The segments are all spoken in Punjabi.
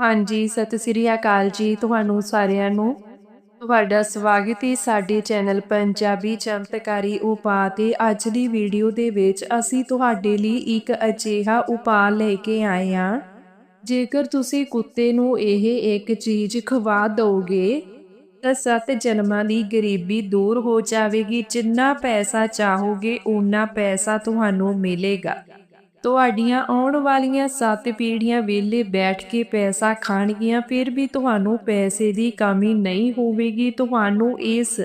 ਹਾਂਜੀ, ਸਤਿ ਸ੍ਰੀ ਅਕਾਲ ਜੀ ਤੁਹਾਨੂੰ ਸਾਰਿਆਂ ਨੂੰ। ਤੁਹਾਡਾ ਸਵਾਗਤ ਹੈ ਸਾਡੇ ਚੈਨਲ ਪੰਜਾਬੀ ਚਮਤਕਾਰੀ ਉਪਾਅ ਤੇ ਅੱਜ ਦੀ ਵੀਡੀਓ ਦੇ ਵਿੱਚ ਅਸੀਂ ਤੁਹਾਡੇ ਲਈ ਇੱਕ ਅਜਿਹਾ ਉਪਾਅ ਲੈ ਕੇ ਆਏ ਹਾਂ। ਜੇਕਰ ਤੁਸੀਂ ਕੁੱਤੇ ਨੂੰ ਇਹ ਇੱਕ ਚੀਜ਼ ਖਵਾ ਦਿਓਗੇ, ਤਾਂ ਸੱਤ ਜਨਮਾਂ ਦੀ ਗਰੀਬੀ ਦੂਰ ਹੋ ਜਾਵੇਗੀ। ਜਿੰਨਾ ਪੈਸਾ ਚਾਹੋਗੇ ਉਨਾ ਪੈਸਾ ਤੁਹਾਨੂੰ ਮਿਲੇਗਾ। ਤੁਹਾਡੀਆਂ ਆਉਣ ਵਾਲੀਆਂ ਸੱਤ ਪੀੜ੍ਹੀਆਂ ਵੇਲੇ ਬੈਠ ਕੇ ਪੈਸਾ ਖਾਣਗੀਆਂ, ਫਿਰ ਵੀ ਤੁਹਾਨੂੰ ਪੈਸੇ ਦੀ ਕਮੀ ਨਹੀਂ ਹੋਵੇਗੀ। ਤੁਹਾਨੂੰ ਇਸ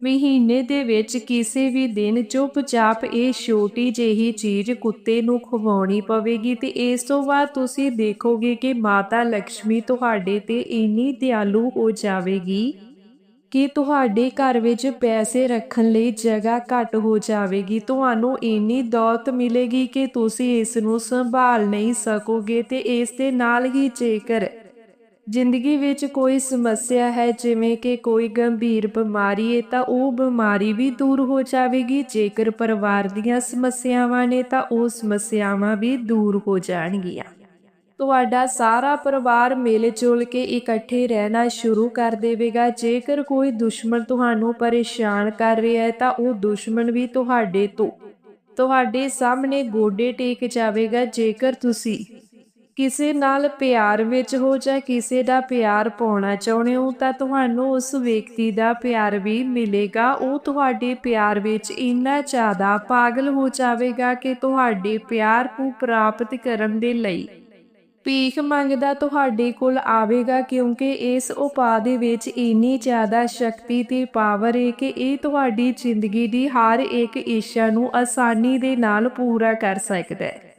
ਮਹੀਨੇ ਦੇ ਵਿੱਚ ਕਿਸੇ ਵੀ ਦਿਨ ਚੁੱਪਚਾਪ ਇਹ ਛੋਟੀ ਜਿਹੀ ਚੀਜ਼ ਕੁੱਤੇ ਨੂੰ ਖਵਾਉਣੀ ਪਵੇਗੀ ਤੇ ਇਸ ਤੋਂ ਬਾਅਦ ਤੁਸੀਂ ਦੇਖੋਗੇ ਕਿ ਮਾਤਾ ਲక్ష్ਮੀ ਤੁਹਾਡੇ ਤੇ ਇੰਨੀ ਦਿਆਲੂ ਹੋ ਜਾਵੇਗੀ। ਕਿ ਤੁਹਾਡੇ ਘਰ ਵਿੱਚ ਪੈਸੇ ਰੱਖਣ ਲਈ ਜਗ੍ਹਾ ਘੱਟ ਹੋ ਜਾਵੇਗੀ। ਤੁਹਾਨੂੰ ਇੰਨੀ ਦੌਲਤ ਮਿਲੇਗੀ ਕਿ ਤੁਸੀਂ ਇਸ ਨੂੰ ਸੰਭਾਲ ਨਹੀਂ ਸਕੋਗੇ ਤੇ ਇਸ ਦੇ ਨਾਲ ਹੀ ਜੇਕਰ ਜ਼ਿੰਦਗੀ ਵਿੱਚ ਕੋਈ ਸਮੱਸਿਆ ਹੈ, ਜਿਵੇਂ ਕਿ ਕੋਈ ਗੰਭੀਰ ਬਿਮਾਰੀ ਹੈ, ਤਾਂ ਉਹ ਬਿਮਾਰੀ ਵੀ ਦੂਰ ਹੋ ਜਾਵੇਗੀ। ਜੇਕਰ ਪਰਿਵਾਰ ਦੀਆਂ ਸਮੱਸਿਆਵਾਂ ਨੇ, ਤਾਂ ਉਹ ਸਮੱਸਿਆਵਾਂ ਵੀ ਦੂਰ ਹੋ ਜਾਣਗੀਆਂ। ਤੁਹਾਡਾ ਸਾਰਾ ਪਰਿਵਾਰ ਮਿਲ ਜੁਲ ਕੇ ਇਕੱਠੇ ਰਹਿਣਾ ਸ਼ੁਰੂ ਕਰ ਦੇਵੇਗਾ। ਜੇਕਰ ਕੋਈ ਦੁਸ਼ਮਣ ਤੁਹਾਨੂੰ ਪਰੇਸ਼ਾਨ ਕਰ ਰਿਹਾ ਹੈ, ਤਾਂ ਉਹ ਦੁਸ਼ਮਣ ਵੀ ਤੁਹਾਡੇ ਤੋਂ, ਤੁਹਾਡੇ ਸਾਹਮਣੇ ਗੋਡੇ ਟੇਕ ਜਾਵੇਗਾ। ਜੇਕਰ ਤੁਸੀਂ ਕਿਸੇ ਨਾਲ ਪਿਆਰ ਵਿੱਚ ਹੋ ਜਾਂ ਕਿਸੇ ਦਾ ਪਿਆਰ ਪਾਉਣਾ ਚਾਹੁੰਦੇ ਹੋ, ਤਾਂ ਤੁਹਾਨੂੰ ਉਸ ਵਿਅਕਤੀ ਦਾ ਪਿਆਰ ਵੀ ਮਿਲੇਗਾ। ਉਹ ਤੁਹਾਡੇ ਪਿਆਰ ਵਿੱਚ ਇੰਨਾ ਜ਼ਿਆਦਾ ਪਾਗਲ ਹੋ ਜਾਵੇਗਾ ਕਿ ਤੁਹਾਡੇ ਪਿਆਰ ਨੂੰ ਪ੍ਰਾਪਤ ਕਰਨ ਦੇ ਲਈ ਭੀਖ ਮੰਗਦਾ ਤੁਹਾਡੇ ਕੋਲ ਆਵੇਗਾ ਕਿਉਂਕਿ ਇਸ ਉਪਾਅ ਦੇ ਵਿੱਚ ਇੰਨੀ ਜ਼ਿਆਦਾ ਸ਼ਕਤੀ ਤੇ ਪਾਵਰ ਹੈ ਕਿ ਇਹ ਤੁਹਾਡੀ ਜ਼ਿੰਦਗੀ ਦੀ ਹਰ ਇੱਕ ਇੱਛਾ ਨੂੰ ਆਸਾਨੀ ਦੇ ਨਾਲ ਪੂਰਾ ਕਰ ਸਕਦਾ ਹੈ।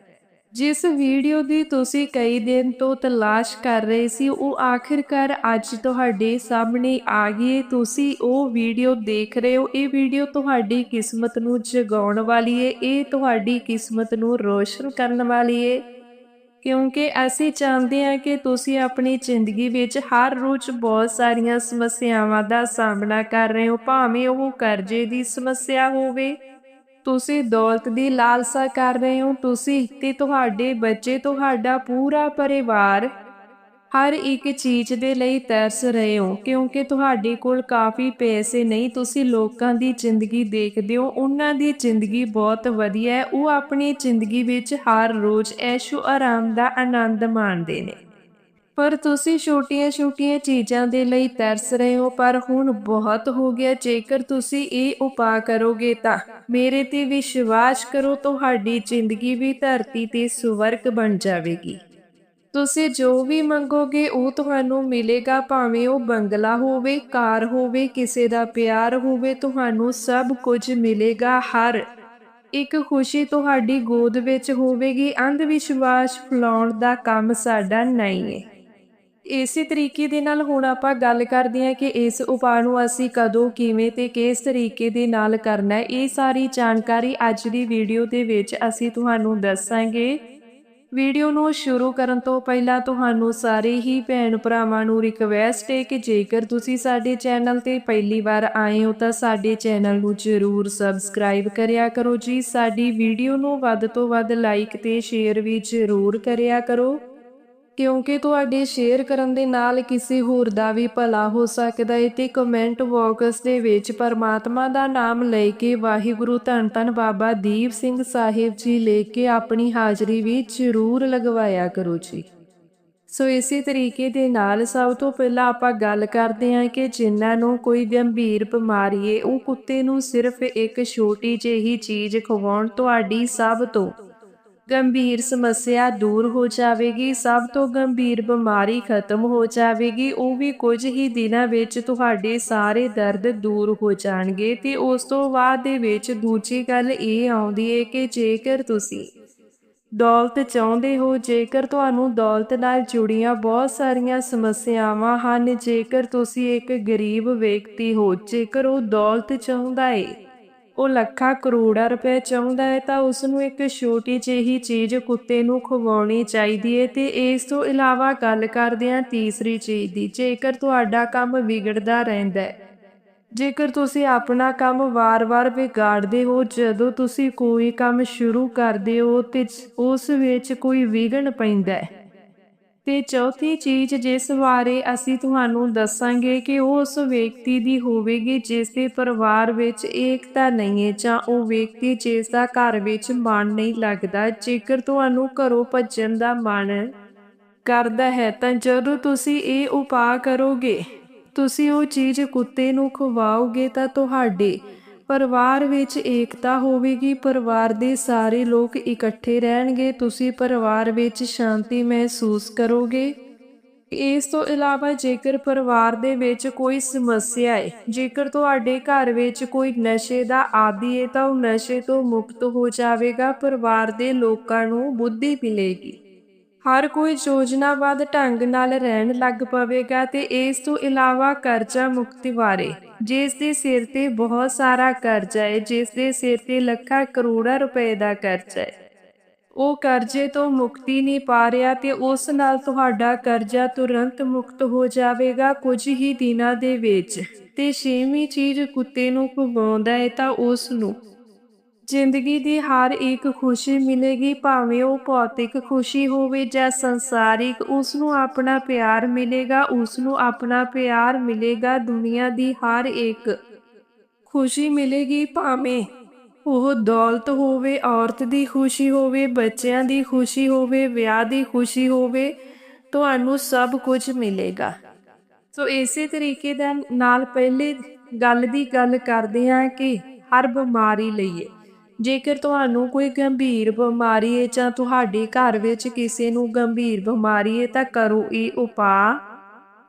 ਜਿਸ ਵੀਡੀਓ ਦੀ ਤੁਸੀਂ ਕਈ ਦਿਨ ਤੋਂ ਤਲਾਸ਼ ਕਰ ਰਹੇ ਸੀ, ਉਹ ਆਖਿਰਕਾਰ ਅੱਜ ਤੁਹਾਡੇ ਸਾਹਮਣੇ ਆ ਗਈ ਤੁਸੀਂ ਉਹ ਵੀਡੀਓ ਦੇਖ ਰਹੇ ਹੋ। ਇਹ ਵੀਡੀਓ ਤੁਹਾਡੀ ਕਿਸਮਤ ਨੂੰ ਜਗਾਉਣ ਵਾਲੀ ਹੈ ਇਹ ਤੁਹਾਡੀ ਕਿਸਮਤ ਨੂੰ ਰੋਸ਼ਨ ਕਰਨ ਵਾਲੀ ਹੈ ਕਿਉਂਕਿ ਅਸੀਂ ਚਾਹੁੰਦੇ ਹਾਂ ਕਿ ਤੁਸੀਂ ਆਪਣੀ ਜ਼ਿੰਦਗੀ ਵਿੱਚ ਹਰ ਰੋਜ਼ ਬਹੁਤ ਸਾਰੀਆਂ ਸਮੱਸਿਆਵਾਂ ਦਾ ਸਾਹਮਣਾ ਕਰ ਰਹੇ ਹੋ, ਭਾਵੇਂ ਉਹ ਕਰਜ਼ੇ ਦੀ ਸਮੱਸਿਆ ਹੋਵੇ। ਤੁਸੀਂ ਦੌਲਤ ਦੀ ਲਾਲਸਾ ਕਰ ਰਹੇ ਹੋ, ਤੁਸੀਂ ਤੇ ਤੁਹਾਡੇ ਬੱਚੇ, ਤੁਹਾਡਾ ਪੂਰਾ ਪਰਿਵਾਰ ਹਰ ਇੱਕ ਚੀਜ਼ ਦੇ ਲਈ ਤਰਸ ਰਹੇ ਹੋ, ਕਿਉਂਕਿ ਤੁਹਾਡੇ ਕੋਲ ਕਾਫੀ ਪੈਸੇ ਨਹੀਂ, ਤੁਸੀਂ ਲੋਕਾਂ ਦੀ ਜ਼ਿੰਦਗੀ ਦੇਖਦੇ ਹੋ, ਉਹਨਾਂ ਦੀ ਜ਼ਿੰਦਗੀ ਬਹੁਤ ਵਧੀਆ ਹੈ, ਉਹ ਆਪਣੀ ਜ਼ਿੰਦਗੀ ਵਿੱਚ ਹਰ ਰੋਜ਼ ਐਸ਼ੋ ਆਰਾਮ ਦਾ ਆਨੰਦ ਮਾਣਦੇ ਨੇ। ਪਰ ਤੁਸੀਂ ਛੋਟੀਆਂ-ਛੋਟੀਆਂ ਚੀਜ਼ਾਂ ਦੇ ਲਈ ਤਰਸ ਰਹੇ ਹੋ, ਪਰ ਹੁਣ ਬਹੁਤ ਹੋ ਗਿਆ, ਜੇਕਰ ਤੁਸੀਂ ਇਹ ਉਪਾਅ ਕਰੋਗੇ ਤਾਂ। ਮੇਰੇ ਤੇ ਵਿਸ਼ਵਾਸ ਕਰੋ, ਤੁਹਾਡੀ ਜ਼ਿੰਦਗੀ ਵੀ ਧਰਤੀ ਤੇ ਸਵਰਗ ਬਣ ਜਾਵੇਗੀ। ਤੁਸੀਂ ਜੋ ਵੀ ਮੰਗੋਗੇ, ਉਹ ਤੁਹਾਨੂੰ ਮਿਲੇਗਾ, ਭਾਵੇਂ ਉਹ ਬੰਗਲਾ ਹੋਵੇ, ਕਾਰ ਹੋਵੇ, ਕਿਸੇ ਦਾ ਪਿਆਰ ਹੋਵੇ, ਤੁਹਾਨੂੰ ਸਭ ਕੁਝ ਮਿਲੇਗਾ, ਹਰ। ਇੱਕ ਖੁਸ਼ੀ ਤੁਹਾਡੀ ਗੋਦ ਵਿੱਚ ਹੋਵੇਗੀ ਅੰਧ ਵਿਸ਼ਵਾਸ ਫਲਾਉਣ ਦਾ ਕੰਮ ਸਾਡਾ ਨਹੀਂ ਹੈ ਇਸੇ ਤਰੀਕੇ ਦੇ ਨਾਲ ਹੁਣ ਆਪਾਂ ਗੱਲ ਕਰਦੇ ਹਾਂ ਕਿ ਇਸ ਉਪਾਅ ਨੂੰ ਅਸੀਂ ਕਦੋਂ, ਕਿਵੇਂ ਤੇ ਕਿਸ ਤਰੀਕੇ ਦੇ ਨਾਲ ਕਰਨਾ ਹੈ। ਇਹ ਸਾਰੀ ਜਾਣਕਾਰੀ ਅੱਜ ਦੀ ਵੀਡੀਓ ਦੇ ਵਿੱਚ ਅਸੀਂ ਤੁਹਾਨੂੰ ਦੱਸਾਂਗੇ। ਵੀਡੀਓ ਨੂੰ ਸ਼ੁਰੂ ਕਰਨ ਤੋਂ ਪਹਿਲਾਂ ਤੁਹਾਨੂੰ ਸਾਰੇ ਹੀ ਭੈਣ ਭਰਾਵਾਂ ਨੂੰ ਰਿਕਵੈਸਟ ਹੈ ਕਿ ਜੇਕਰ ਤੁਸੀਂ ਸਾਡੇ ਚੈਨਲ ਤੇ ਪਹਿਲੀ ਵਾਰ ਆਏ ਹੋ ਤਾਂ ਸਾਡੇ ਚੈਨਲ ਨੂੰ ਜ਼ਰੂਰ ਸਬਸਕ੍ਰਾਈਬ ਕਰਿਆ ਕਰੋ ਜੀ। ਸਾਡੀ ਵੀਡੀਓ ਨੂੰ ਵੱਧ ਤੋਂ ਵੱਧ ਲਾਈਕ ਤੇ ਸ਼ੇਅਰ ਵੀ ਜ਼ਰੂਰ ਕਰਿਆ ਕਰੋ। ਕਿਉਂਕਿ ਤੁਹਾਡੇ ਸ਼ੇਅਰ ਕਰਨ ਦੇ ਨਾਲ ਕਿਸੇ ਹੋਰ ਦਾ ਵੀ ਭਲਾ ਹੋ ਸਕਦਾ ਹੈ ਤੇ ਕਮੈਂਟ ਬਾਕਸ ਦੇ ਵਿੱਚ ਪਰਮਾਤਮਾ ਦਾ ਨਾਮ ਲੈ ਕੇ ਵਾਹਿਗੁਰੂ ਧੰਨ ਧੰਨ ਬਾਬਾ ਦੀਪ ਸਿੰਘ ਸਾਹਿਬ ਜੀ ਲੈ ਕੇ ਆਪਣੀ ਹਾਜ਼ਰੀ ਵੀ ਜ਼ਰੂਰ ਲਗਵਾਇਆ ਕਰੋ ਜੀ। ਸੋ ਇਸੇ ਤਰੀਕੇ ਦੇ ਨਾਲ ਸਭ ਤੋਂ ਪਹਿਲਾਂ ਆਪਾਂ ਗੱਲ ਕਰਦੇ ਹਾਂ ਕਿ ਜਿਨ੍ਹਾਂ ਨੂੰ ਕੋਈ ਗੰਭੀਰ ਬਿਮਾਰੀ ਹੈ, ਉਹ ਕੁੱਤੇ ਨੂੰ ਸਿਰਫ ਇੱਕ ਛੋਟੀ ਜਿਹੀ ਚੀਜ਼ ਖਵਾਉਣ ਤੁਹਾਡੀ ਸਭ ਤੋਂ ਗੰਭੀਰ ਸਮੱਸਿਆ ਦੂਰ ਹੋ ਜਾਵੇਗੀ, ਸਭ ਤੋਂ ਗੰਭੀਰ ਬਿਮਾਰੀ ਖਤਮ ਹੋ ਜਾਵੇਗੀ, ਉਹ ਵੀ ਕੁਝ ਹੀ ਦਿਨਾਂ ਵਿੱਚ ਤੁਹਾਡੇ ਸਾਰੇ ਦਰਦ ਦੂਰ ਹੋ ਜਾਣਗੇ ਤੇ ਉਸ ਤੋਂ ਬਾਅਦ ਦੇ ਵਿੱਚ ਦੂਜੀ ਗੱਲ ਇਹ ਆਉਂਦੀ ਹੈ ਕਿ ਜੇਕਰ ਤੁਸੀਂ ਦੌਲਤ ਚਾਹੁੰਦੇ ਹੋ, ਜੇਕਰ ਤੁਹਾਨੂੰ ਦੌਲਤ ਨਾਲ ਜੁੜੀਆਂ ਬਹੁਤ ਸਾਰੀਆਂ ਸਮੱਸਿਆਵਾਂ ਹਨ, ਜੇਕਰ ਤੁਸੀਂ ਇੱਕ ਗਰੀਬ ਵਿਅਕਤੀ ਹੋ, ਜੇਕਰ ਉਹ ਦੌਲਤ ਚਾਹੁੰਦਾ ਏ ਉਹ ਲੱਖਾਂ ਕਰੋੜਾਂ ਰੁਪਏ ਚਾਹੁੰਦਾ ਹੈ ਤਾਂ ਉਸ ਨੂੰ ਇੱਕ ਛੋਟੀ ਜਿਹੀ ਚੀਜ਼ ਕੁੱਤੇ ਨੂੰ ਖਵਾਉਣੀ ਚਾਹੀਦੀ ਹੈ ਤੇ ਇਸ ਤੋਂ ਇਲਾਵਾ ਗੱਲ ਕਰਦੇ ਹਾਂ ਤੀਸਰੀ ਚੀਜ਼ ਦੀ, ਜੇਕਰ ਤੁਹਾਡਾ ਕੰਮ ਵਿਗੜਦਾ ਰਹਿੰਦਾ ਹੈ। ਜੇਕਰ ਤੁਸੀਂ ਆਪਣਾ ਕੰਮ ਵਾਰ-ਵਾਰ ਵਿਗਾੜਦੇ ਹੋ, ਜਦੋਂ ਤੁਸੀਂ ਕੋਈ ਕੰਮ ਸ਼ੁਰੂ ਕਰਦੇ ਹੋ ਤੇ ਉਸ ਵਿੱਚ ਕੋਈ ਵਿਗਣ ਪੈਂਦਾ ਹੈ। ਤੇ ਚੌਥੀ ਚੀਜ਼ ਜਿਸ ਬਾਰੇ ਅਸੀਂ ਤੁਹਾਨੂੰ ਦੱਸਾਂਗੇ ਕਿ ਉਹ ਉਸ ਵਿਅਕਤੀ ਦੀ ਹੋਵੇਗੀ ਜਿਸ ਦੇ ਪਰਿਵਾਰ ਵਿੱਚ ਏਕਤਾ ਨਹੀਂ ਹੈ ਜਾਂ ਉਹ ਵਿਅਕਤੀ ਜਿਸ ਦਾ ਘਰ ਵਿੱਚ ਮਨ ਨਹੀਂ ਲੱਗਦਾ, ਜੇਕਰ ਤੁਹਾਨੂੰ ਘਰੋਂ ਭੱਜਣ ਦਾ ਮਨ ਕਰਦਾ ਹੈ ਤਾਂ ਜਦੋਂ ਤੁਸੀਂ ਇਹ ਉਪਾਅ ਕਰੋਗੇ, ਤੁਸੀਂ ਉਹ ਚੀਜ਼ ਕੁੱਤੇ ਨੂੰ ਖਵਾਓਗੇ ਤਾਂ ਤੁਹਾਡੇ ਪਰਿਵਾਰ ਵਿੱਚ ਏਕਤਾ ਹੋਵੇਗੀ, ਪਰਿਵਾਰ ਦੇ ਸਾਰੇ ਲੋਕ ਇਕੱਠੇ ਰਹਿਣਗੇ, ਤੁਸੀਂ ਪਰਿਵਾਰ ਵਿੱਚ ਸ਼ਾਂਤੀ ਮਹਿਸੂਸ ਕਰੋਗੇ। ਇਸ ਤੋਂ ਇਲਾਵਾ ਜੇਕਰ ਪਰਿਵਾਰ ਦੇ ਵਿੱਚ ਕੋਈ ਸਮੱਸਿਆ ਹੈ, ਜੇਕਰ ਤੁਹਾਡੇ ਘਰ ਵਿੱਚ ਕੋਈ ਨਸ਼ੇ ਦਾ ਆਦੀ ਹੈ, ਤਾਂ ਉਹ ਨਸ਼ੇ ਤੋਂ ਮੁਕਤ ਹੋ ਜਾਵੇਗਾ, ਪਰਿਵਾਰ ਦੇ ਲੋਕਾਂ ਨੂੰ ਬੁੱਧੀ ਮਿਲੇਗੀ। ਹਰ ਕੋਈ ਯੋਜਨਾਬੱਧ ਢੰਗ ਨਾਲ ਰਹਿਣ ਲੱਗ ਪਵੇਗਾ ਤੇ ਇਸ ਤੋਂ ਇਲਾਵਾ ਕਰਜ਼ਾ ਮੁਕਤੀ ਬਾਰੇ ਜਿਸ ਦੇ ਸਿਰ ਤੇ ਬਹੁਤ ਸਾਰਾ ਕਰਜ਼ਾ ਹੈ ਜਿਸ ਦੇ ਸਿਰ ਤੇ ਲੱਖਾਂ ਕਰੋੜਾਂ ਰੁਪਏ ਦਾ ਕਰਜ਼ਾ ਹੈ ਉਹ ਕਰਜ਼ੇ ਤੋਂ ਮੁਕਤੀ ਨਹੀਂ ਪਾ ਰਿਹਾ ਤੇ ਉਸ ਨਾਲ ਤੁਹਾਡਾ ਕਰਜ਼ਾ ਤੁਰੰਤ ਮੁਕਤ ਹੋ ਜਾਵੇਗਾ ਕੁਝ ਹੀ ਦਿਨਾਂ ਦੇ ਵਿੱਚ। ਤੇ ਛੇਵੀਂ ਚੀਜ਼ ਕੁੱਤੇ ਨੂੰ ਖਵਾਉਂਦਾ ਹੈ ਤਾਂ ਉਸ ਨੂੰ ਜ਼ਿੰਦਗੀ ਦੀ ਹਰ ਇੱਕ ਖੁਸ਼ੀ ਮਿਲੇਗੀ, ਭਾਵੇਂ ਉਹ ਭੌਤਿਕ ਖੁਸ਼ੀ ਹੋਵੇ ਜਾਂ ਸੰਸਾਰਿਕ ਉਸ ਨੂੰ ਆਪਣਾ ਪਿਆਰ ਮਿਲੇਗਾ ਉਸ ਨੂੰ ਆਪਣਾ ਪਿਆਰ ਮਿਲੇਗਾ, ਦੁਨੀਆ ਦੀ ਹਰ ਇੱਕ ਖੁਸ਼ੀ ਮਿਲੇਗੀ, ਭਾਵੇਂ ਉਹ ਦੌਲਤ ਹੋਵੇ, ਔਰਤ ਦੀ ਖੁਸ਼ੀ ਹੋਵੇ, ਬੱਚਿਆਂ ਦੀ ਖੁਸ਼ੀ ਹੋਵੇ, ਵਿਆਹ ਦੀ ਖੁਸ਼ੀ ਹੋਵੇ, ਤੁਹਾਨੂੰ ਸਭ ਕੁਝ ਮਿਲੇਗਾ। ਸੋ ਇਸੇ ਤਰੀਕੇ ਦੇ ਨਾਲ ਪਹਿਲੇ ਗੱਲ ਦੀ ਗੱਲ ਕਰਦੇ ਹਾਂ ਕਿ ਹਰ ਬਿਮਾਰੀ ਲਈਏ। ਜੇਕਰ ਤੁਹਾਨੂੰ ਕੋਈ ਗੰਭੀਰ ਬਿਮਾਰੀ ਹੈ ਜਾਂ ਤੁਹਾਡੇ ਘਰ ਵਿੱਚ ਕਿਸੇ ਨੂੰ ਗੰਭੀਰ ਬਿਮਾਰੀ ਹੈ, ਤਾਂ ਕਰੋ ਇਹ ਉਪਾਅ।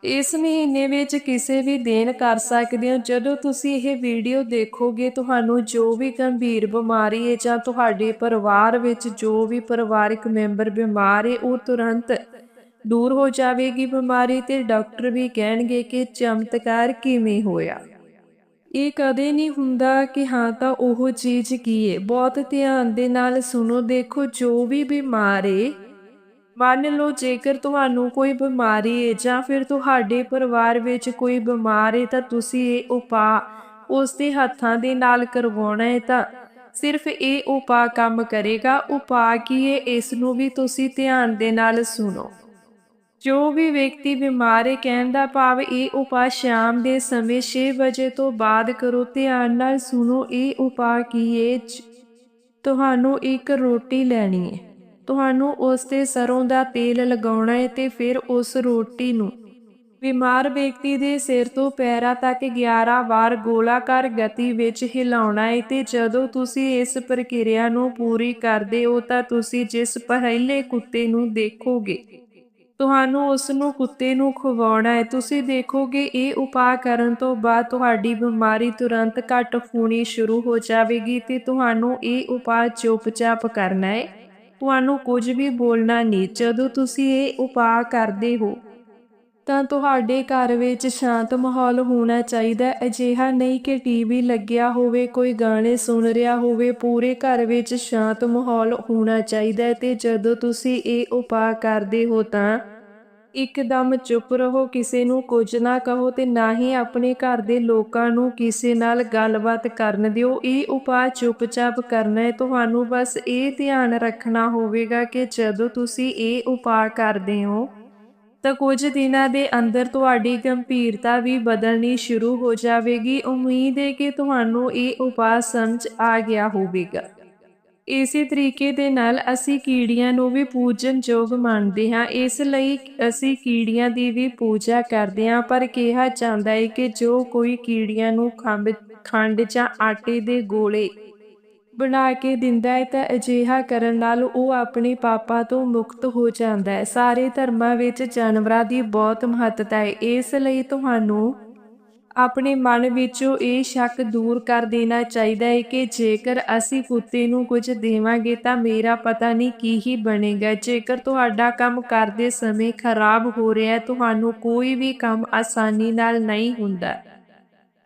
ਇਸ ਮਹੀਨੇ ਵਿੱਚ ਕਿਸੇ ਵੀ ਦਿਨ ਕਰ ਸਕਦੇ ਹੋ। ਜਦੋਂ ਤੁਸੀਂ ਇਹ ਵੀਡੀਓ ਦੇਖੋਗੇ, ਤੁਹਾਨੂੰ ਜੋ ਵੀ ਗੰਭੀਰ ਬਿਮਾਰੀ ਹੈ ਜਾਂ ਤੁਹਾਡੇ ਪਰਿਵਾਰ ਵਿੱਚ ਜੋ ਵੀ ਪਰਿਵਾਰਿਕ ਮੈਂਬਰ ਬਿਮਾਰ ਹੈ, ਉਹ ਤੁਰੰਤ ਦੂਰ ਹੋ ਜਾਵੇਗੀ। ਬਿਮਾਰੀ ਤੇ ਡਾਕਟਰ ਵੀ ਕਹਿਣਗੇ ਕਿ ਚਮਤਕਾਰ ਕਿਵੇਂ ਹੋਇਆ? ਇਹ ਕਦੇ ਨਹੀਂ ਹੁੰਦਾ ਕਿ ਹਾਂ ਤਾਂ ਉਹ ਚੀਜ਼ ਕੀ ਹੈ ਬਹੁਤ ਧਿਆਨ ਦੇ ਨਾਲ ਸੁਣੋ, ਦੇਖੋ, ਜੋ ਵੀ ਬਿਮਾਰ ਏ, ਮੰਨ ਲਓ ਜੇਕਰ ਤੁਹਾਨੂੰ ਕੋਈ ਬਿਮਾਰੀ ਹੈ ਜਾਂ ਫਿਰ ਤੁਹਾਡੇ ਪਰਿਵਾਰ ਵਿੱਚ ਕੋਈ ਬਿਮਾਰ ਏ ਤਾਂ ਤੁਸੀਂ ਇਹ ਉਪਾਅ ਉਸ ਦੇ ਹੱਥਾਂ ਦੇ ਨਾਲ ਕਰਵਾਉਣਾ ਹੈ ਤਾਂ ਸਿਰਫ ਇਹ ਉਪਾਅ ਕੰਮ ਕਰੇਗਾ। ਉਪਾਅ ਕੀ ਹੈ ਇਸ ਨੂੰ ਵੀ ਤੁਸੀਂ ਧਿਆਨ ਦੇ ਨਾਲ ਸੁਣੋ। ਜੋ ਵੀ ਵਿਅਕਤੀ ਬਿਮਾਰ ਹੈ ਕਹਿਣ ਦਾ ਭਾਵ ਇਹ ਉਪਾਅ ਸ਼ਾਮ ਦੇ ਸਮੇਂ 6 ਵਜੇ ਤੋਂ ਬਾਅਦ ਕਰੋ, ਧਿਆਨ ਨਾਲ ਸੁਣੋ, ਇਹ ਉਪਾਅ ਕੀ ਹੈ? ਤੁਹਾਨੂੰ ਇੱਕ ਰੋਟੀ ਲੈਣੀ ਹੈ। ਤੁਹਾਨੂੰ ਉਸ ਤੇ ਸਰੋਂ ਦਾ ਤੇਲ ਲਗਾਉਣਾ ਹੈ ਤੇ ਫਿਰ ਉਸ ਰੋਟੀ ਨੂੰ। ਬਿਮਾਰ ਵਿਅਕਤੀ ਦੇ ਸਿਰ ਤੋਂ ਪੈਰਾਂ ਤੱਕ 11 ਵਾਰ ਗੋਲਾਕਾਰ ਗਤੀ ਵਿੱਚ ਹਿਲਾਉਣਾ ਹੈ ਤੇ ਜਦੋਂ ਤੁਸੀਂ ਇਸ ਪ੍ਰਕਿਰਿਆ ਨੂੰ ਪੂਰੀ ਕਰਦੇ ਹੋ, ਤਾਂ ਤੁਸੀਂ ਜਿਸ ਪਹਿਲੇ ਕੁੱਤੇ ਨੂੰ ਦੇਖੋਗੇ। ਤੁਹਾਨੂੰ ਉਸ ਨੂੰ ਕੁੱਤੇ ਨੂੰ ਖਵਾਉਣਾ ਹੈ। ਤੁਸੀਂ ਦੇਖੋਗੇ, ਇਹ ਉਪਾਅ ਕਰਨ ਤੋਂ ਬਾਅਦ ਤੁਹਾਡੀ ਬਿਮਾਰੀ ਤੁਰੰਤ ਘਟ ਹੋਣੀ ਸ਼ੁਰੂ ਹੋ ਜਾਵੇਗੀ ਤੇ ਤੁਹਾਨੂੰ ਇਹ ਉਪਾਅ ਚੁੱਪਚਾਪ ਕਰਨਾ ਹੈ। ਤੁਹਾਨੂੰ ਕੁਝ ਵੀ ਬੋਲਣਾ ਨਹੀਂ। ਜਦੋਂ ਤੁਸੀਂ ਇਹ ਉਪਾਅ ਕਰਦੇ ਹੋ ਤਾਂ ਤੁਹਾਡੇ ਘਰ ਵਿੱਚ ਸ਼ਾਂਤ ਮਾਹੌਲ ਹੋਣਾ ਚਾਹੀਦਾ ਅਜਿਹਾ ਨਹੀਂ ਕਿ ਟੀਵੀ ਲੱਗਿਆ ਹੋਵੇ, ਕੋਈ ਗਾਣੇ ਸੁਣ ਰਿਹਾ ਹੋਵੇ, ਪੂਰੇ ਘਰ ਵਿੱਚ ਸ਼ਾਂਤ ਮਾਹੌਲ ਹੋਣਾ ਚਾਹੀਦਾ ਤੇ ਜਦੋਂ ਤੁਸੀਂ ਇਹ ਉਪਾਅ ਕਰਦੇ ਹੋ ਤਾਂ ਇੱਕਦਮ ਚੁੱਪ ਰਹੋ, ਕਿਸੇ ਨੂੰ ਕੁਝ ਨਾ ਕਹੋ ਤੇ ਨਾ ਹੀ ਆਪਣੇ ਘਰ ਦੇ ਲੋਕਾਂ ਨੂੰ ਕਿਸੇ ਨਾਲ ਗੱਲਬਾਤ ਕਰਨ ਦਿਓ। ਇਹ ਉਪਾਅ ਚੁੱਪਚਾਪ ਕਰਨਾ ਹੈ। ਤੁਹਾਨੂੰ ਬਸ ਇਹ ਧਿਆਨ ਰੱਖਣਾ ਹੋਵੇਗਾ ਕਿ ਜਦੋਂ ਤੁਸੀਂ ਇਹ ਉਪਾਅ ਕਰਦੇ ਹੋ ਤਾਂ ਕੁਝ ਦਿਨਾਂ ਦੇ ਅੰਦਰ ਤੁਹਾਡੀ ਗੰਭੀਰਤਾ ਵੀ ਬਦਲਣੀ ਸ਼ੁਰੂ ਹੋ ਜਾਵੇਗੀ। ਉਮੀਦ ਹੈ ਕਿ ਤੁਹਾਨੂੰ ਇਹ ਉਪਾਅ ਸਮਝ ਆ ਗਿਆ ਹੋਵੇਗਾ। ਇਸੇ ਤਰੀਕੇ ਦੇ ਨਾਲ ਅਸੀਂ ਕੀੜੀਆਂ ਨੂੰ ਵੀ ਪੂਜਨਯੋਗ ਮੰਨਦੇ ਹਾਂ। ਇਸ ਲਈ ਅਸੀਂ ਕੀੜੀਆਂ ਦੀ ਵੀ ਪੂਜਾ ਕਰਦੇ ਹਾਂ। ਪਰ ਕਿਹਾ ਜਾਂਦਾ ਹੈ ਕਿ ਜੋ ਕੋਈ ਕੀੜੀਆਂ ਨੂੰ ਖੰਡ ਖੰਡ ਜਾਂ ਆਟੇ ਦੇ ਗੋਲੇ ਬਣਾ ਕੇ ਦਿੰਦਾ ਹੈ ਤਾਂ ਅਜਿਹਾ ਕਰਨ ਨਾਲ ਉਹ ਆਪਣੇ ਪਾਪਾਂ ਤੋਂ ਮੁਕਤ ਹੋ ਜਾਂਦਾ ਹੈ। ਸਾਰੇ ਧਰਮਾਂ ਵਿੱਚ ਜਾਨਵਰਾਂ ਦੀ ਬਹੁਤ ਮਹੱਤਤਾ ਹੈ। ਇਸ ਲਈ ਤੁਹਾਨੂੰ ਆਪਣੇ ਮਨ ਵਿੱਚੋਂ ਇਹ ਸ਼ੱਕ ਦੂਰ ਕਰ ਦੇਣਾ ਚਾਹੀਦਾ ਹੈ ਕਿ ਜੇਕਰ ਅਸੀਂ ਕੁੱਤੇ ਨੂੰ ਕੁਝ ਦੇਵਾਂਗੇ ਤਾਂ ਮੇਰਾ ਪਤਾ ਨਹੀਂ ਕੀ ਹੀ ਬਣੇਗਾ। ਜੇਕਰ ਤੁਹਾਡਾ ਕੰਮ ਕਰਦੇ ਸਮੇਂ ਖਰਾਬ ਹੋ ਰਿਹਾ ਤੁਹਾਨੂੰ ਕੋਈ ਵੀ ਕੰਮ ਆਸਾਨੀ ਨਾਲ ਨਹੀਂ ਹੁੰਦਾ।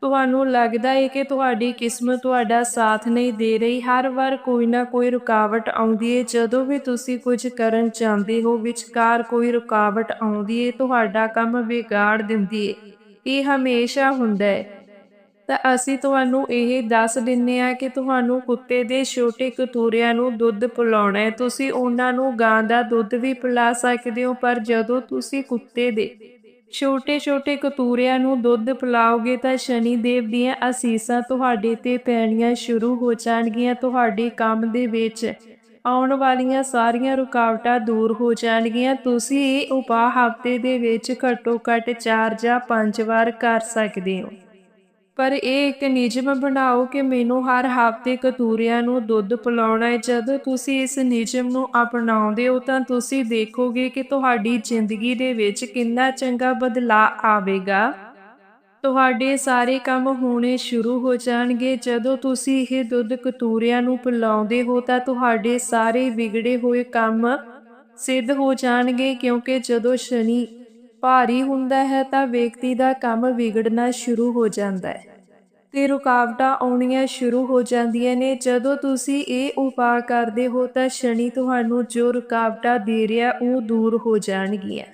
ਤੁਹਾਨੂੰ ਲੱਗਦਾ ਹੈ ਕਿ ਤੁਹਾਡੀ ਕਿਸਮਤ ਤੁਹਾਡਾ ਸਾਥ ਨਹੀਂ ਦੇ ਰਹੀ। ਹਰ ਵਾਰ ਕੋਈ ਨਾ ਕੋਈ ਰੁਕਾਵਟ ਆਉਂਦੀ ਹੈ ਜਦੋਂ ਵੀ ਤੁਸੀਂ ਕੁਝ ਕਰਨ ਚਾਹੁੰਦੇ ਹੋ, ਵਿਚਕਾਰ ਕੋਈ ਰੁਕਾਵਟ ਆਉਂਦੀ ਹੈ ਤੁਹਾਡਾ ਕੰਮ ਵਿਗਾੜ ਦਿੰਦੀ ਹੈ ਇਹ ਹਮੇਸ਼ਾ ਹੁੰਦਾ ਹੈ ਤਾਂ ਅਸੀਂ ਤੁਹਾਨੂੰ ਇਹ ਦੱਸ ਦਿੰਨੇ ਆ ਕਿ ਤੁਹਾਨੂੰ ਕੁੱਤੇ ਦੇ ਛੋਟੇ ਕਤੂਰਿਆਂ ਨੂੰ ਦੁੱਧ ਪਿਲਾਉਣਾ ਹੈ ਤੁਸੀਂ ਉਹਨਾਂ ਨੂੰ ਗਾਂ ਦਾ ਦੁੱਧ ਵੀ ਪਿਲਾ ਸਕਦੇ ਹੋ, ਪਰ ਜਦੋਂ ਤੁਸੀਂ ਕੁੱਤੇ ਦੇ ਛੋਟੇ-ਛੋਟੇ ਕਤੂਰਿਆਂ ਨੂੰ ਦੁੱਧ ਪਿਲਾਓਗੇ ਤਾਂ ਸ਼ਨੀ ਦੇਵ ਦੀਆਂ ਅਸੀਸਾਂ ਤੁਹਾਡੇ ਤੇ ਪੈਣੀਆਂ ਸ਼ੁਰੂ ਹੋ ਜਾਣਗੀਆਂ ਤੁਹਾਡੇ ਕੰਮ ਦੇ ਵਿੱਚ। ਆਉਣ ਵਾਲੀਆਂ ਸਾਰੀਆਂ ਰੁਕਾਵਟਾਂ ਦੂਰ ਹੋ ਜਾਣਗੀਆਂ। ਤੁਸੀਂ ਇਹ ਉਪਾਅ ਹਫ਼ਤੇ ਦੇ ਵਿੱਚ ਘੱਟੋ-ਘੱਟ 4 ਜਾਂ 5 ਵਾਰ ਕਰ ਸਕਦੇ ਹੋ। ਪਰ ਇਹ ਇੱਕ ਨਿਯਮ ਬਣਾਓ ਕਿ ਮੈਨੂੰ ਹਰ ਹਫ਼ਤੇ ਕਤੂਰਿਆਂ ਨੂੰ ਦੁੱਧ ਪਿਲਾਉਣਾ ਹੈ। ਜਦੋਂ ਤੁਸੀਂ ਇਸ ਨਿਯਮ ਨੂੰ ਅਪਣਾਉਂਦੇ ਹੋ ਤਾਂ ਤੁਸੀਂ ਦੇਖੋਗੇ ਕਿ ਤੁਹਾਡੀ ਜ਼ਿੰਦਗੀ ਦੇ ਵਿੱਚ ਕਿੰਨਾ ਚੰਗਾ ਬਦਲਾਅ ਆਵੇਗਾ। ਤੁਹਾਡੇ ਸਾਰੇ ਕੰਮ ਹੋਣੇ ਸ਼ੁਰੂ ਹੋ ਜਾਣਗੇ। ਜਦੋਂ ਤੁਸੀਂ ਇਹ ਦੁੱਧ ਕਤੂਰਿਆਂ ਨੂੰ ਪਿਲਾਉਂਦੇ ਹੋ ਤਾਂ ਤੁਹਾਡੇ ਸਾਰੇ ਵਿਗੜੇ ਹੋਏ ਕੰਮ ਸਿੱਧ ਹੋ ਜਾਣਗੇ, ਕਿਉਂਕਿ ਜਦੋਂ ਸ਼ਨੀ ਭਾਰੀ ਹੁੰਦਾ ਹੈ ਤਾਂ ਵਿਅਕਤੀ ਦਾ ਕੰਮ ਵਿਗੜਨਾ ਸ਼ੁਰੂ ਹੋ ਜਾਂਦਾ ਹੈ। ਤੇ ਰੁਕਾਵਟਾਂ ਆਉਣੀਆਂ ਸ਼ੁਰੂ ਹੋ ਜਾਂਦੀਆਂ ਨੇ। ਜਦੋਂ ਤੁਸੀਂ ਇਹ ਉਪਾਅ ਕਰਦੇ ਹੋ ਤਾਂ ਸ਼ਨੀ ਤੁਹਾਨੂੰ ਜੋ ਰੁਕਾਵਟਾਂ ਦੇ ਰਿਹਾ ਉਹ ਦੂਰ ਹੋ ਜਾਣਗੀਆਂ।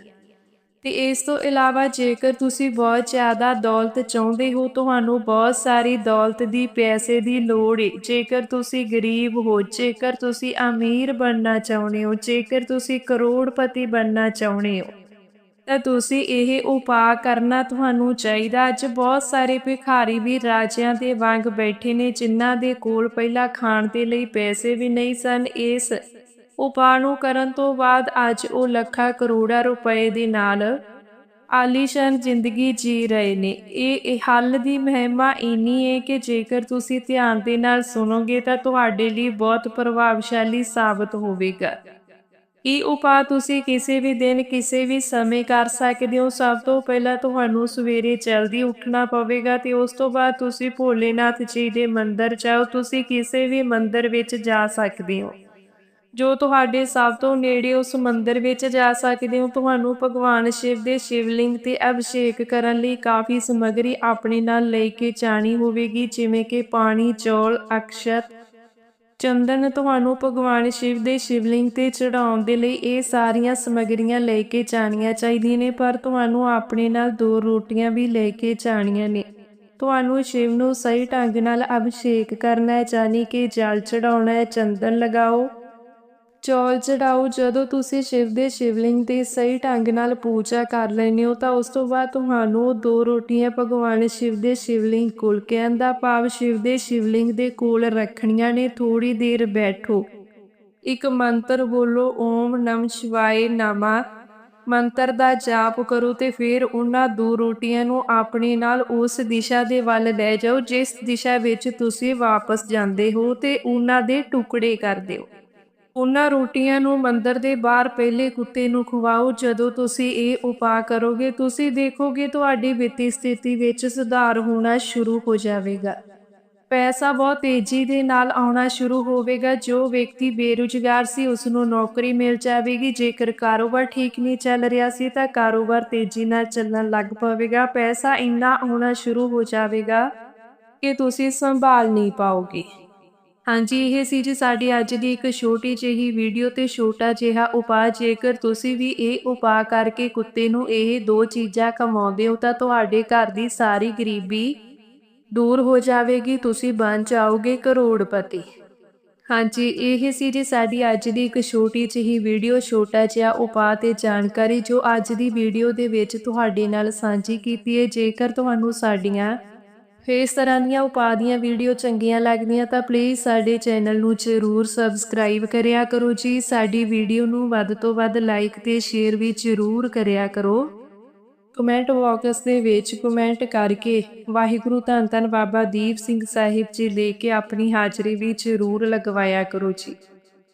ਤੇ ਇਸ ਤੋਂ ਇਲਾਵਾ ਜੇਕਰ ਤੁਸੀਂ ਬਹੁਤ ਜ਼ਿਆਦਾ ਦੌਲਤ ਚਾਹੁੰਦੇ ਹੋ, ਤੁਹਾਨੂੰ ਬਹੁਤ ਸਾਰੀ ਦੌਲਤ ਦੀ ਪੈਸੇ ਦੀ ਲੋੜ ਹੈ ਜੇਕਰ ਤੁਸੀਂ ਗਰੀਬ ਹੋ, ਜੇਕਰ ਤੁਸੀਂ ਅਮੀਰ ਬਣਨਾ ਚਾਹੁੰਦੇ ਹੋ, ਜੇਕਰ ਤੁਸੀਂ ਕਰੋੜਪਤੀ ਬਣਨਾ ਚਾਹੁੰਦੇ ਹੋ ਤਾਂ ਤੁਸੀਂ ਇਹ ਉਪਾਅ ਕਰਨਾ ਤੁਹਾਨੂੰ ਚਾਹੀਦਾ। ਅੱਜ ਬਹੁਤ ਸਾਰੇ ਭਿਖਾਰੀ ਵੀ ਰਾਜਿਆਂ ਦੇ ਵਾਂਗ ਬੈਠੇ ਨੇ, ਜਿਨ੍ਹਾਂ ਦੇ ਕੋਲ ਪਹਿਲਾਂ ਖਾਣ ਦੇ ਲਈ ਪੈਸੇ ਵੀ ਨਹੀਂ ਸਨ। ਇਸ ਉਪਾਅ ਨੂੰ ਕਰਨ ਤੋਂ ਬਾਅਦ ਅੱਜ ਉਹ ਲੱਖਾਂ ਕਰੋੜਾਂ ਰੁਪਏ ਦੇ ਨਾਲ ਆਲੀਸ਼ਾਨ ਜ਼ਿੰਦਗੀ ਜੀ ਰਹੇ ਨੇ। ਇਹ ਇਹ ਹੱਲ ਦੀ ਮਹਿਮਾ ਇੰਨੀ ਹੈ ਕਿ ਜੇਕਰ ਤੁਸੀਂ ਧਿਆਨ ਦੇ ਨਾਲ ਸੁਣੋਗੇ ਤਾਂ ਤੁਹਾਡੇ ਲਈ ਬਹੁਤ ਪ੍ਰਭਾਵਸ਼ਾਲੀ ਸਾਬਤ ਹੋਵੇਗਾ। ਇਹ ਉਪਾਅ ਤੁਸੀਂ ਕਿਸੇ ਵੀ ਦਿਨ ਕਿਸੇ ਵੀ ਸਮੇਂ ਕਰ ਸਕਦੇ ਹੋ? ਸਭ ਤੋਂ ਪਹਿਲਾਂ ਤੁਹਾਨੂੰ ਸਵੇਰੇ ਜਲਦੀ ਉੱਠਣਾ ਪਵੇਗਾ ਤੇ ਉਸ ਤੋਂ ਬਾਅਦ ਤੁਸੀਂ ਭੋਲੇਨਾਥ ਜੀ ਦੇ ਮੰਦਿਰ ਜਾਓ। ਤੁਸੀਂ ਕਿਸੇ ਵੀ ਮੰਦਿਰ ਵਿੱਚ ਜਾ ਸਕਦੇ ਹੋ। ਜੋ ਤੁਹਾਡੇ ਸਭ ਤੋਂ ਨੇੜੇ ਉਸ ਮੰਦਿਰ ਵਿੱਚ ਜਾ ਸਕਦੇ ਹੋ, ਤੁਹਾਨੂੰ ਭਗਵਾਨ ਸ਼ਿਵ ਦੇ ਸ਼ਿਵਲਿੰਗ ਤੇ ਅਭਿਸ਼ੇਕ ਕਰਨ ਲਈ ਕਾਫੀ ਸਮੱਗਰੀ ਆਪਣੇ ਨਾਲ ਲੈ ਕੇ ਜਾਣੀ ਹੋਵੇਗੀ, ਜਿਵੇਂ ਕਿ ਪਾਣੀ, ਚੌਲ, ਅਕਸ਼ਤ ਚੰਦਨ, ਤੁਹਾਨੂੰ ਭਗਵਾਨ ਸ਼ਿਵ ਦੇ ਸ਼ਿਵਲਿੰਗ ਤੇ ਚੜਾਉਣ ਦੇ ਲਈ ਇਹ ਸਾਰੀਆਂ ਸਮੱਗਰੀਆਂ ਲੈ ਕੇ ਜਾਣੀਆਂ ਚਾਹੀਦੀਆਂ ਨੇ, ਪਰ ਤੁਹਾਨੂੰ ਆਪਣੇ ਨਾਲ ਦੋ ਰੋਟੀਆਂ ਵੀ ਲੈ ਕੇ ਜਾਣੀਆਂ ਨੇ। ਤੁਹਾਨੂੰ ਸ਼ਿਵ ਨੂੰ ਸਹੀ ਢੰਗ ਨਾਲ ਅਭਿਸ਼ੇਕ ਕਰਨਾ ਹੈ ਜਾਨੀ ਕਿ ਜਲ ਚੜਾਉਣਾ ਹੈ, ਚੰਦਨ ਲਗਾਓ। ਚੌਲ ਚੜਾਓ, ਜਦੋਂ ਤੁਸੀਂ ਸ਼ਿਵ ਦੇ ਸ਼ਿਵਲਿੰਗ ਦੀ ਸਹੀ ਢੰਗ ਨਾਲ ਪੂਜਾ ਕਰ ਲੈਂਦੇ ਹੋ, ਤਾਂ ਉਸ ਤੋਂ ਬਾਅਦ ਤੁਹਾਨੂੰ ਦੋ ਰੋਟੀਆਂ ਭਗਵਾਨ ਸ਼ਿਵ ਦੇ ਸ਼ਿਵਲਿੰਗ ਕੋਲ ਕਹਿਣ ਦਾ ਭਾਵ ਸ਼ਿਵ ਦੇ ਸ਼ਿਵਲਿੰਗ ਦੇ ਕੋਲ ਰੱਖਣੀਆਂ ਨੇ ਥੋੜੀ ਦੇਰ ਬੈਠੋ। ਇੱਕ ਮੰਤਰ ਬੋਲੋ, ਓਮ ਨਮ ਸ਼ਿਵਾਏ ਨਮਾ। ਮੰਤਰ ਦਾ ਜਾਪ ਕਰੋ ਤੇ ਫਿਰ ਉਹਨਾਂ ਦੋ ਰੋਟੀਆਂ ਨੂੰ ਆਪਣੇ ਨਾਲ ਉਸ ਦਿਸ਼ਾ ਦੇ ਵੱਲ ਲੈ ਜਾਓ, ਜਿਸ ਦਿਸ਼ਾ ਵਿੱਚ ਤੁਸੀਂ ਵਾਪਸ ਜਾਂਦੇ ਹੋ ਤੇ ਉਹਨਾਂ ਦੇ ਟੁਕੜੇ ਕਰ ਦਿਓ। ਉਹਨਾਂ ਰੋਟੀਆਂ ਨੂੰ ਮੰਦਰ ਦੇ ਬਾਹਰ ਪਹਿਲੇ ਕੁੱਤੇ ਨੂੰ ਖਵਾਓ, ਜਦੋਂ ਤੁਸੀਂ ਇਹ ਉਪਾਅ ਕਰੋਗੇ, ਤੁਸੀਂ ਦੇਖੋਗੇ ਤੁਹਾਡੀ ਵਿੱਤੀ ਸਥਿਤੀ ਵਿੱਚ ਸੁਧਾਰ ਹੋਣਾ ਸ਼ੁਰੂ ਹੋ ਜਾਵੇਗਾ। ਪੈਸਾ ਬਹੁਤ ਤੇਜ਼ੀ ਦੇ ਨਾਲ ਆਉਣਾ ਸ਼ੁਰੂ ਹੋਵੇਗਾ, ਜੋ ਵਿਅਕਤੀ ਬੇਰੁਜ਼ਗਾਰ ਸੀ ਉਸ ਨੂੰ ਨੌਕਰੀ ਮਿਲ ਜਾਵੇਗੀ। ਜੇਕਰ ਕਾਰੋਬਾਰ ਠੀਕ ਨਹੀਂ ਚੱਲ ਰਿਹਾ ਸੀ, ਤਾਂ ਕਾਰੋਬਾਰ ਤੇਜ਼ੀ ਨਾਲ ਚੱਲਣ ਲੱਗ ਪਵੇਗਾ। ਪੈਸਾ ਇੰਨਾ ਆਉਣਾ ਸ਼ੁਰੂ ਹੋ ਜਾਵੇਗਾ ਕਿ ਤੁਸੀਂ ਸੰਭਾਲ ਨਹੀਂ ਪਾਓਗੇ। ਹਾਂਜੀ, ਇਹ ਸੀ ਜੀ ਸਾਡੀ ਅੱਜ ਦੀ ਇੱਕ ਛੋਟੀ ਜਿਹੀ ਵੀਡੀਓ ਤੇ ਛੋਟਾ ਜਿਹਾ ਉਪਾਅ। ਜੇਕਰ ਤੁਸੀਂ ਵੀ ਇਹ ਉਪਾਅ ਕਰਕੇ ਕੁੱਤੇ ਨੂੰ ਇਹ ਦੋ ਚੀਜ਼ਾਂ ਕਮਾਉਂਦੇ ਹੋ ਤਾਂ ਤੁਹਾਡੇ ਘਰ ਦੀ ਸਾਰੀ ਗਰੀਬੀ ਦੂਰ ਹੋ ਜਾਵੇਗੀ, ਤੁਸੀਂ ਬਣ ਜਾਓਗੇ ਕਰੋੜਪਤੀ। ਹਾਂਜੀ, ਇਹ ਸੀ ਜੀ ਸਾਡੀ ਅੱਜ ਦੀ ਇੱਕ ਛੋਟੀ ਜਿਹੀ ਵੀਡੀਓ, ਛੋਟਾ ਜਿਹਾ ਉਪਾਅ ਤੇ ਜਾਣਕਾਰੀ ਜੋ ਅੱਜ ਦੀ ਵੀਡੀਓ ਦੇ ਵਿੱਚ ਤੁਹਾਡੇ ਨਾਲ ਸਾਂਝੀ ਕੀਤੀ ਹੈ। ਜੇਕਰ ਤੁਹਾਨੂੰ ਸਾਡੀਆਂ ਇਸ ਤਰ੍ਹਾਂ ਦੀਆਂ ਉਪਾਅ ਦੀਆਂ ਵੀਡੀਓ ਚੰਗੀਆਂ ਲੱਗਦੀਆਂ ਤਾਂ ਪਲੀਜ਼ ਸਾਡੇ ਚੈਨਲ ਨੂੰ ਜ਼ਰੂਰ ਸਬਸਕ੍ਰਾਈਬ ਕਰਿਆ ਕਰੋ ਜੀ। ਸਾਡੀ ਵੀਡੀਓ ਨੂੰ ਵੱਧ ਤੋਂ ਵੱਧ ਲਾਈਕ ਤੇ ਸ਼ੇਅਰ ਵੀ ਜ਼ਰੂਰ ਕਰਿਆ ਕਰੋ। ਕਮੈਂਟ ਬਾਕਸ ਦੇ ਵਿੱਚ ਕਮੈਂਟ ਕਰਕੇ ਵਾਹਿਗੁਰੂ ਧੰਨ ਧੰਨ ਬਾਬਾ ਦੀਪ ਸਿੰਘ ਸਾਹਿਬ ਜੀ ਲੈ ਕੇ ਆਪਣੀ ਹਾਜ਼ਰੀ ਵੀ ਜ਼ਰੂਰ ਲਗਵਾਇਆ ਕਰੋ ਜੀ।